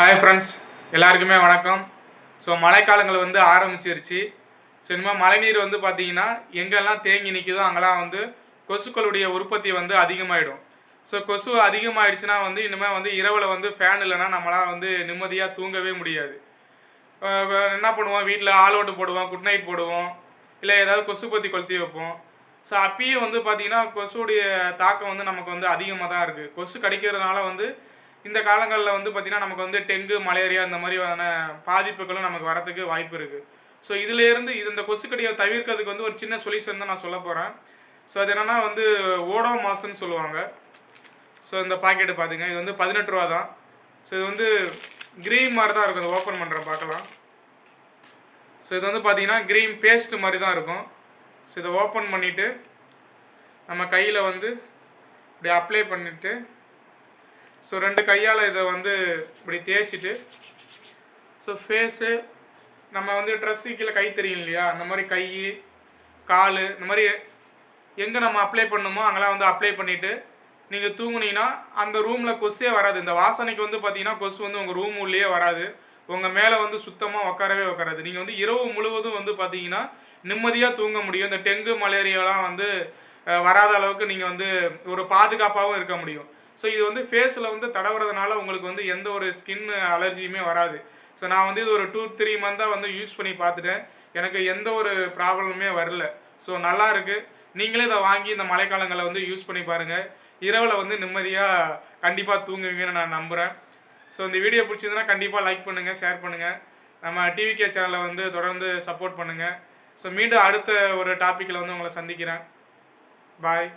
Hi friends எல்லாருக்குமே வணக்கம். So மழைக்காலங்கள் வந்து ஆரம்பிச்சிருச்சு. ஸோ இனிமேல் மழைநீர் வந்து பார்த்தீங்கன்னா எங்கெல்லாம் தேங்கி நிற்குதோ அங்கெல்லாம் வந்து கொசுக்களுடைய உற்பத்தி வந்து அதிகமாகிடும் ஸோ கொசு அதிகமாகிடுச்சுன்னா வந்து இனிமேல் வந்து இரவில் வந்து ஃபேன் இல்லைன்னா நம்மளால் வந்து நிம்மதியாக தூங்கவே முடியாது. என்ன பண்ணுவோம்? வீட்டில் ஆல் அவுட் போடுவோம் குட் நைட் போடுவோம் இல்லை ஏதாவது கொசு பற்றி கொளுத்தி வைப்போம். ஸோ அப்பயும் வந்து பார்த்திங்கன்னா கொசுடைய தாக்கம் வந்து நமக்கு வந்து அதிகமாக தான் இருக்குது கொசு கடிக்கிறதுனால வந்து இந்த காலங்களில் வந்து பார்த்திங்கன்னா நமக்கு வந்து டெங்கு மலேரியா இந்த மாதிரியான பாதிப்புகளும் நமக்கு வரத்துக்கு வாய்ப்பு இருக்குது ஸோ இதுலேருந்து இது இந்த கொசுக்கடியை தவிர்க்கிறதுக்கு வந்து ஒரு சின்ன சொல்யூஷன் தான் நான் சொல்ல போகிறேன் ஸோ அது என்னென்னா வந்து ஓடோ மாசுன்னு சொல்லுவாங்க. ஸோ இந்த பாக்கெட்டு பார்த்துங்க இது வந்து பதினெட்டு ரூபா தான். ஸோ இது வந்து க்ரீன் மாதிரி தான் இருக்கும். இதை ஓப்பன் பண்ணுற பார்க்கலாம். ஸோ இது வந்து பார்த்தீங்கன்னா க்ரீன் பேஸ்ட் மாதிரி தான் இருக்கும். ஸோ இதை ஓப்பன் பண்ணிவிட்டு நம்ம கையில் வந்து இப்படி அப்ளை பண்ணிவிட்டு ஸோ ரெண்டு கையால் இதை வந்து இப்படி தேய்ச்சிட்டு ஸோ ஃபேஸு நம்ம வந்து ட்ரெஸ்ஸு கீழே கை தெரியும் இல்லையா? அந்த மாதிரி கை கால் இந்த மாதிரி எங்கே நம்ம அப்ளை பண்ணுமோ அங்கெல்லாம் வந்து அப்ளை பண்ணிவிட்டு நீங்கள் தூங்குனீங்கன்னா அந்த ரூமில் கொசுவே வராது. இந்த வாசனைக்கு வந்து பார்த்தீங்கன்னா கொசு வந்து உங்கள் ரூம் உள்ளேயே வராது. உங்கள் மேலே வந்து சுத்தமாக உட்காரவே உட்காராது நீங்கள் வந்து இரவு முழுவதும் வந்து பார்த்தீங்கன்னா நிம்மதியாக தூங்க முடியும். இந்த டெங்கு மலேரியாலாம் வந்து வராத அளவுக்கு நீங்கள் வந்து ஒரு பாதுகாப்பாகவும் இருக்க முடியும். ஸோ இது வந்து ஃபேஸில் வந்து தடவுறதுனால உங்களுக்கு வந்து எந்த ஒரு ஸ்கின் அலர்ஜியுமே வராது. ஸோ நான் வந்து இது ஒரு டூ த்ரீ மந்தாக வந்து யூஸ் பண்ணி பார்த்துட்டேன். எனக்கு எந்த ஒரு ப்ராப்ளமுமே வரல. ஸோ நல்லா இருக்குது நீங்களே இதை வாங்கி இந்த மழைக்காலங்களில் வந்து யூஸ் பண்ணி பாருங்கள் இரவில் வந்து நிம்மதியாக கண்டிப்பாக தூங்குவீங்கன்னு நான் நம்புகிறேன் ஸோ இந்த வீடியோ பிடிச்சதுன்னா கண்டிப்பாக லைக் பண்ணுங்கள் ஷேர் பண்ணுங்கள் நம்ம டிவிகே சேனலை வந்து தொடர்ந்து சப்போர்ட் பண்ணுங்கள் ஸோ மீண்டும் அடுத்த ஒரு டாப்பிக்கில் வந்து உங்களை சந்திக்கிறேன். பாய்